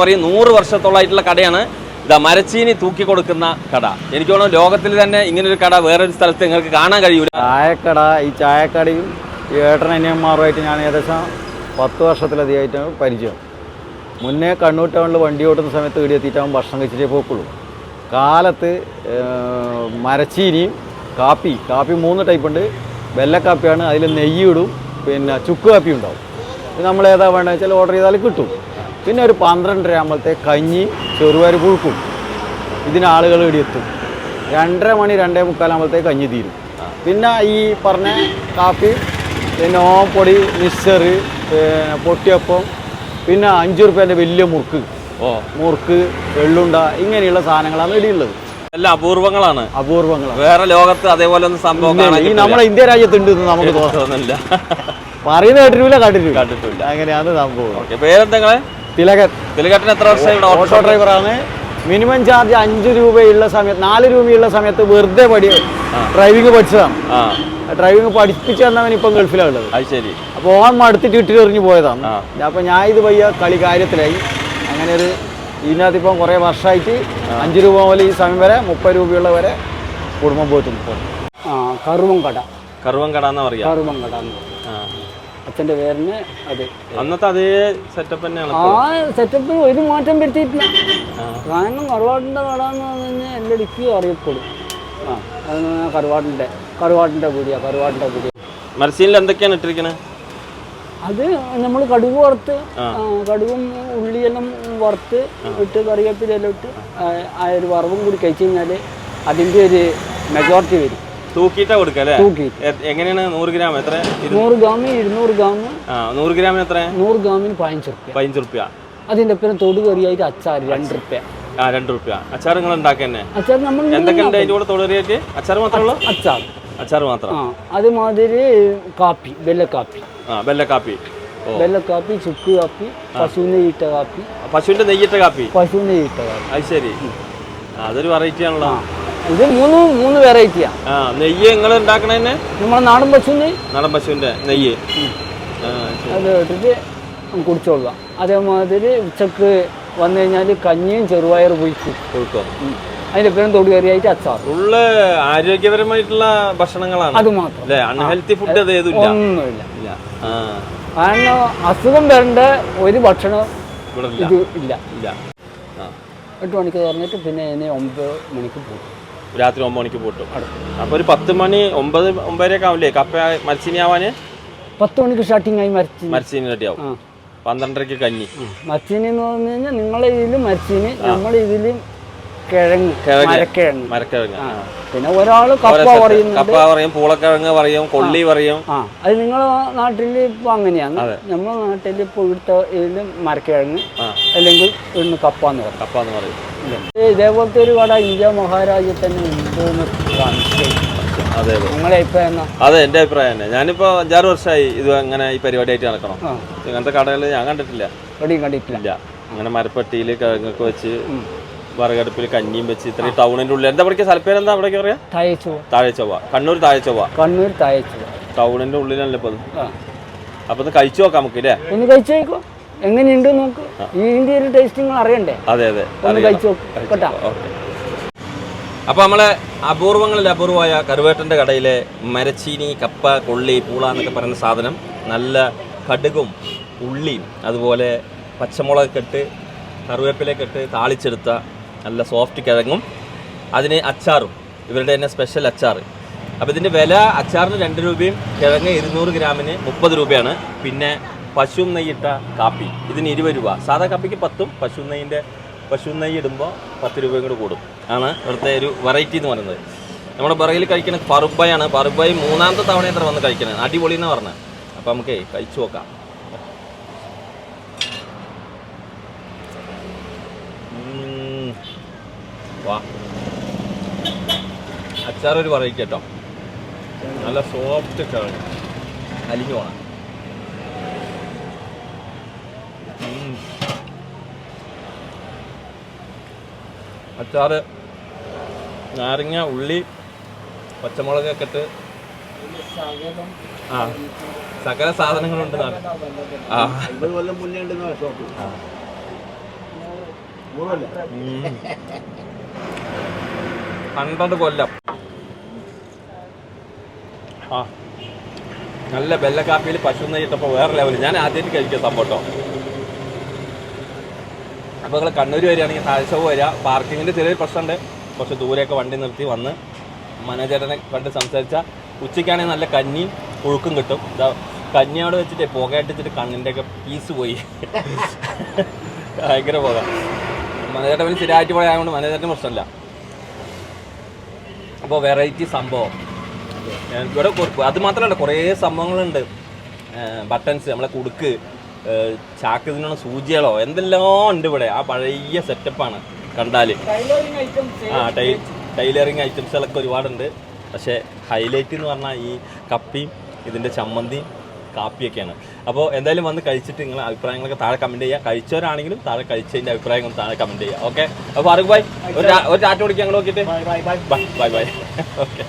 പറയും നൂറ് വർഷത്തോളായിട്ടുള്ള കടയാണ്. ഇതാ മരച്ചീനി തൂക്കി കൊടുക്കുന്ന കട. എനിക്ക് തോന്നുന്നു ലോകത്തിൽ തന്നെ ഇങ്ങനൊരു കട വേറൊരു സ്ഥലത്ത് നിങ്ങൾക്ക് കാണാൻ കഴിയൂല. ചായക്കട ഈ ചായക്കടയും ഈ ഏട്ടനന്യന്മാരുമായിട്ട് ഞാൻ ഏകദേശം പത്ത് വർഷത്തിലധികമായിട്ട് പരിചയം. മുന്നേ കണ്ണൂർ ടൗണിൽ വണ്ടി ഓട്ടുന്ന സമയത്ത് ഇവിടെ എത്തിയിട്ടാകും ഭക്ഷണം കഴിച്ചിട്ടേ പോക്കുള്ളൂ. കാലത്ത് മരച്ചീനിയും കാപ്പി കാപ്പി മൂന്ന് ടൈപ്പ് ഉണ്ട്. വെള്ളക്കാപ്പിയാണ് അതിൽ നെയ്യ് ഇടും പിന്നെ ചുക്ക് കാപ്പി ഉണ്ടാവും. നമ്മൾ ഏതാ വേണ്ടതെന്ന് വെച്ചാൽ ഓർഡർ ചെയ്താൽ കിട്ടും. പിന്നെ ഒരു പന്ത്രണ്ടര ആകുമ്പോഴത്തെ കഞ്ഞി ചെറുപയർ പുഴുക്കും. ഇതിന് ആളുകൾ ഇവിടെ എത്തും രണ്ടര മണി രണ്ടേ മുക്കാലാകുമ്പോഴത്തേക്ക് കഞ്ഞി തീരും. പിന്നെ ഈ പറഞ്ഞ കാപ്പി പിന്നെ ഓപ്പൊടി മിക്സർ പിന്നെ പൊട്ടിയപ്പം പിന്നെ അഞ്ച് റുപ്യേന്റെ വലിയ മുറുക്ക്. ഓ. മുറുക്ക് വെള്ളുണ്ട ഇങ്ങനെയുള്ള സാധനങ്ങളാണ് ഇടിയുള്ളത്. എല്ലാം അപൂർവങ്ങളാണ്. അപൂർവങ്ങൾ വേറെ ലോകത്ത് അതേപോലെ ഒന്നും സംഭവം ഈ. നമ്മുടെ ഇന്ത്യ രാജ്യത്തുണ്ട് നമുക്ക് തോന്നുന്നില്ല. പറയുന്ന കേട്ടിട്ടില്ല കണ്ടിട്ടില്ല. കണ്ടിട്ടില്ല. അങ്ങനെയാണ് സംഭവം. ഓക്കെ പേരെന്തെങ്ങളെ തിലകൻ. തിലകട്ടൻ എത്ര ഇവിടെ ഓട്ടോ ഡ്രൈവറാണ് മിനിമം ചാർജ് അഞ്ച് രൂപയുള്ള സമയത്ത് നാല് രൂപയുള്ള സമയത്ത് വെറുതെ പഠി ഡ്രൈവിംഗ് പഠിച്ചതാണ്. ഡ്രൈവിംഗ് പഠിപ്പിച്ചു തന്നവൻ ഇപ്പം ഗൾഫിലാണ് ഉള്ളത്. അത് ശരി. അപ്പോൾ ഓൻ മടുത്തിട്ട് ഇട്ടിട്ടെറിഞ്ഞു പോയതാണ്. അപ്പൊ അപ്പോൾ ഞാൻ ഇത് വയ്യ കളി കാര്യത്തിലായി. അങ്ങനെ ഒരു ഇതിനകത്ത് ഇപ്പം കുറേ വർഷമായിട്ട് അഞ്ച് രൂപ മുതൽ ഈ സമയം വരെ മുപ്പത് രൂപയുള്ള വരെ കുടുംബം പോയിട്ടുണ്ട് ആ കറുവങ്കട കട. പറയാം? പറയാ കറുവങ്കട എന്ന് പറയും. അച്ഛന്റെ പേരിന് അത്. അന്നത്തെ അതേ സെറ്റപ്പ് തന്നെയാണ് ആ സെറ്റപ്പിൽ ഒരു മാറ്റം വരുത്തിയിട്ടില്ല. കാരണം കറുവാട്ടിന്റെ കട എന്ന് പറഞ്ഞു കഴിഞ്ഞാൽ എല്ലായിടയ്ക്കും അറിയപ്പെടും. ആ അത് കറുവാട്ടിന്റെ കറുവാട്ടിന്റെ പീടിയ കറുവാട്ടിന്റെ പീടിയ. മരസീനിൽ എന്തൊക്കെയാണ് ഇട്ടിരിക്കുന്നത് അത് നമ്മൾ കടുക് വറുത്ത് കടുകും ഉള്ളിയെല്ലാം വറുത്ത് ഇട്ട് കറിവേപ്പിലെല്ലാം ഇട്ട് ആ, ആ ഒരു വറവും കൂടി കഴിച്ചു കഴിഞ്ഞാൽ അതിന്റെ ഒരു മെജോറിറ്റി വരും. തൂക്കിയിട്ടാ കൊടുക്കുക അല്ലേ? തൂക്കി എ- എങ്ങനെയാണ് നൂറ് ഗ്രാം എത്ര? നൂറ് ഗ്രാമിന് ഇരുന്നൂറ് ഗ്രാം ആ നൂറ് ഗ്രാമിന് എത്ര? നൂറ് ഗ്രാമിന് പതിനഞ്ച് റുപ്യ. പതിനഞ്ച് റുപ്യ. അതിന്റെ ഒപ്പം തൊടു കറിയായിട്ട് അച്ചാർ രണ്ട് റുപ്യ. ആ രണ്ട് റുപ്യ. അച്ചാർ നിങ്ങൾ ഉണ്ടാക്കന്നെ അച്ചാർ നമ്മൾ എന്തൊക്കെ ഉണ്ട് അതിന്റെ കൂടെ തൊഴിലായിട്ട് അച്ചാർ മാത്രമേ ഉള്ളൂ? അച്ചാർ അച്ചാർ മാത്രം. ആ അതുമാതിരി കാപ്പി വെള്ളക്കാപ്പി ആ വെള്ളക്കാപ്പി ഓ. വെള്ളക്കാപ്പി ചുക്ക് കാപ്പി പശുവിന്റെ ഇട്ട കാപ്പി. പശുവിന്റെ നെയ്യിട്ട കാപ്പി. പശുവിന്റെ ഇട്ട കാപ്പി. അത് ശരി. അതൊരു വെറൈറ്റി ആണല്ലോ. ഇത് മൂന്ന് മൂന്ന് വെറൈറ്റിയാ ആ. നെയ്യ് നിങ്ങൾ ഉണ്ടാക്കണേ നമ്മളെ നാടൻ പശുവിന്? നാടൻ പശുവിന്റെ നെയ്യ്. അത് ഇട്ടിട്ട് കുടിച്ചോളുക. അതേമാതിരി ഉച്ചയ്ക്ക് വന്നു കഴിഞ്ഞാൽ കഞ്ഞിയും ചെറുപയർ പൊയ്ക്കും കൊടുക്കോ അതിന്റെ പേരും തൊടി കറിയായിട്ട് അച്ചാർ ഫുള്ള് ആരോഗ്യപരമായിട്ടുള്ള ഭക്ഷണങ്ങളാണ്. അത് മാത്രം. അൺഹെൽത്തി ഫുഡ് ഒന്നുമില്ല. കാരണം അസുഖം വരേണ്ട ഒരു ഭക്ഷണം ഇത് ഇല്ല. ഇല്ല. എട്ട് മണിക്ക് തുറന്നിട്ട് പിന്നെ ഇനി ഒമ്പത് മണിക്ക് പോകും. രാത്രി ഒമ്പത് മണിക്ക് പോട്ടും. അപ്പോൾ ഒരു പത്ത് മണി ഒമ്പത് ഒമ്പതരയൊക്കെ ആവില്ലേ കപ്പ മരച്ചീനി ആവാന് പത്ത് മണിക്ക് സ്റ്റാർട്ടിങ് ആയി മരച്ചീനി മരച്ചീനി റെഡിയാവും പന്ത്രണ്ടരയ്ക്ക് കഞ്ഞി. മരച്ചീനി എന്ന് പറഞ്ഞു കഴിഞ്ഞാൽ നിങ്ങളെ ഇതിലും മരച്ചീനി നമ്മളെ ഇതിൽ കിഴങ്ങ് കിഴങ്ങ്. മരക്കിഴങ്ങ്. മരക്കിഴങ്ങ്. പിന്നെ ഒരാൾ കപ്പ പറയും കപ്പ പറയും പൂളക്കിഴങ്ങ് പറയും കൊള്ളി പറയും. ആ അത് നിങ്ങളെ നാട്ടിൽ ഇപ്പൊ അങ്ങനെയാണ്. നമ്മുടെ നാട്ടിൽ ഇപ്പൊ ഇവിടുത്തെ ഇതിൽ മരക്കിഴങ്ങ് അല്ലെങ്കിൽ ഇന്ന് കപ്പ എന്ന് പറയും. കപ്പ എന്ന് പറയും. ഇതേപോലത്തെ ഒരു കട ഇന്ത്യ മഹാരാജ്യത്ത് തന്നെ ഉണ്ടെന്ന് അതെ നിങ്ങളെ എന്നാ അതെ എന്റെ അഭിപ്രായം തന്നെ. ഞാനിപ്പോ അഞ്ചാറ് വർഷമായി ഇത് അങ്ങനെ ഈ പരിപാടി ആയിട്ട് നടക്കണം ഇങ്ങനത്തെ കടകൾ ഞാൻ കണ്ടിട്ടില്ല. കണ്ടിട്ടില്ല. അങ്ങനെ മരപ്പെട്ടിയിൽ കിഴങ്ങൊക്കെ വെച്ച് വിറകടുപ്പിൽ കഞ്ഞിയും വെച്ച് ഇത്രയും ടൗണിന്റെ ഉള്ളിൽ. എന്താ പറയുക? സ്ഥലപ്പേര് എന്താ അവിടെ പറയാ? തയച്ചു താഴെ ചൊവ്വ കണ്ണൂർ താഴെ ചൊവ്വ കണ്ണൂർ തയച്ചു ടൗണിന്റെ ഉള്ളിലല്ലേ ഇപ്പൊ അപ്പൊ കഴിച്ചു നോക്കാം നമുക്ക് അല്ലേ ഒന്ന് കഴിച്ചു നോക്കോ. എങ്ങനെയുണ്ട് നോക്ക്. ഇന്ത്യയിൽ ടേസ്റ്റിങ്ങൾ അറിയണ്ടേ? അതെ അതെ. ഒന്ന് കഴിച്ചു നോക്ക്. കേട്ടാ? അപ്പൊ നമ്മളെ അപൂർവങ്ങളിൽ അപൂർവമായ കറുവേട്ടന്റെ കടയിലെ മരച്ചീനി കപ്പ കൊള്ളി പൂള എന്നൊക്കെ പറയുന്ന സാധനം നല്ല കടുകും ഉള്ളിയും അതുപോലെ പച്ചമുളക് കെട്ട് കറിവേപ്പിലൊക്കെ ഇട്ട് താളിച്ചെടുത്ത നല്ല സോഫ്റ്റ് കിഴങ്ങും. അതിന് അച്ചാറും. ഇവരുടെ തന്നെ സ്പെഷ്യൽ അച്ചാർ. അപ്പോൾ ഇതിന്റെ വില അച്ചാറിന് രണ്ട് രൂപയും കിഴങ്ങ് ഇരുന്നൂറ് ഗ്രാമിന് മുപ്പത് രൂപയാണ്. പിന്നെ പശു നെയ്യിട്ട കാപ്പി ഇതിന് ഇരുപത് രൂപ. സാധാ കാപ്പിക്ക് പത്തും പശു നെയ്യിന്റെ പശു നെയ്യ് ഇടുമ്പോൾ പത്ത് രൂപയും കൂടെ കൂടും. ആണ് ഇവിടുത്തെ ഒരു വെറൈറ്റി എന്ന് പറയുന്നത്. നമ്മുടെ പിറകിൽ കഴിക്കുന്ന പറുബായാണ്. പറുബായി മൂന്നാമത്തെ തവണ എത്ര വന്ന് കഴിക്കണത് അടിപൊളി എന്ന് പറഞ്ഞത് അപ്പോൾ നമുക്ക് കഴിച്ചു നോക്കാം. വാ. അച്ചാർ ഒരു കേട്ടോ നല്ല സോഫ്റ്റ് കിഴങ്ങ് അലിഞ്ഞു പോണം. അച്ചാർ അച്ചാറ് നാരങ്ങ ഉള്ളി പച്ചമുളകൊക്കെ ഇട്ട്. ആ സകല സാധനങ്ങളുണ്ട് ആ. പന്ത്രണ്ട് കൊല്ലം. ആ നല്ല വെള്ളക്കാപ്പിയിൽ പശു നെയ്യിട്ടപ്പോൾ വേറെ ലെവൽ ഞാൻ ആദ്യമായിട്ട് കഴിക്കുക സംഭവട്ടോ അപ്പോൾ നിങ്ങൾ കണ്ണൂർ വരികയാണെങ്കിൽ താഴ്ചവ് വരിക. പാർക്കിങ്ങിന്റെ ചെറിയൊരു പ്രശ്നമുണ്ട്. കുറച്ച് ദൂരെയൊക്കെ വണ്ടി നിർത്തി വന്ന് മനോജേട്ടനെ കണ്ട് സംസാരിച്ചാൽ ഉച്ചയ്ക്കാണെങ്കിൽ നല്ല കഞ്ഞി പുഴുക്കും കിട്ടും. ഇതാ കഞ്ഞിയോട് വെച്ചിട്ട് പുകയട്ടിച്ചിട്ട് കണ്ണിന്റെയൊക്കെ പീസ് പോയി. ഭയങ്കര പുക. മനോജേട്ടൻ പിന്നെ സ്ഥിരമായിട്ട് പോയതുകൊണ്ട് മനോജേട്ടന് പ്രശ്നമില്ല. അപ്പോൾ വെറൈറ്റി സംഭവം. ഇവിടെ അത് മാത്രമല്ല കുറേ സംഭവങ്ങളുണ്ട്. ബട്ടൺസ് നമ്മളെ കുടുക്ക് ചാക്ക് ഇതിനുള്ള സൂചികളോ എന്തെല്ലാം ഉണ്ട് ഇവിടെ. ആ പഴയ സെറ്റപ്പാണ് കണ്ടാൽ ആ ടൈ ടൈലറിങ് ഐറ്റംസുകളൊക്കെ ഒരുപാടുണ്ട്. പക്ഷേ ഹൈലൈറ്റ് എന്ന് പറഞ്ഞാൽ ഈ കപ്പിയും ഇതിന്റെ ചമ്മന്തിയും കാപ്പിയൊക്കെയാണ്. അപ്പോൾ എന്തായാലും വന്ന് കഴിച്ചിട്ട് നിങ്ങളെ അഭിപ്രായങ്ങളൊക്കെ താഴെ കമന്റ് ചെയ്യുക കഴിച്ചവരാണെങ്കിലും താഴെ കഴിച്ചതിന്റെ അഭിപ്രായങ്ങൾ താഴെ കമന്റ് ചെയ്യുക ഓക്കെ അപ്പോൾ ഫാറൂഖ് ഭായ് ഒരു ഒരു ചാറ്റ് കൊടുക്കുക ഞങ്ങൾ നോക്കിയിട്ട്. Bye bye bye okay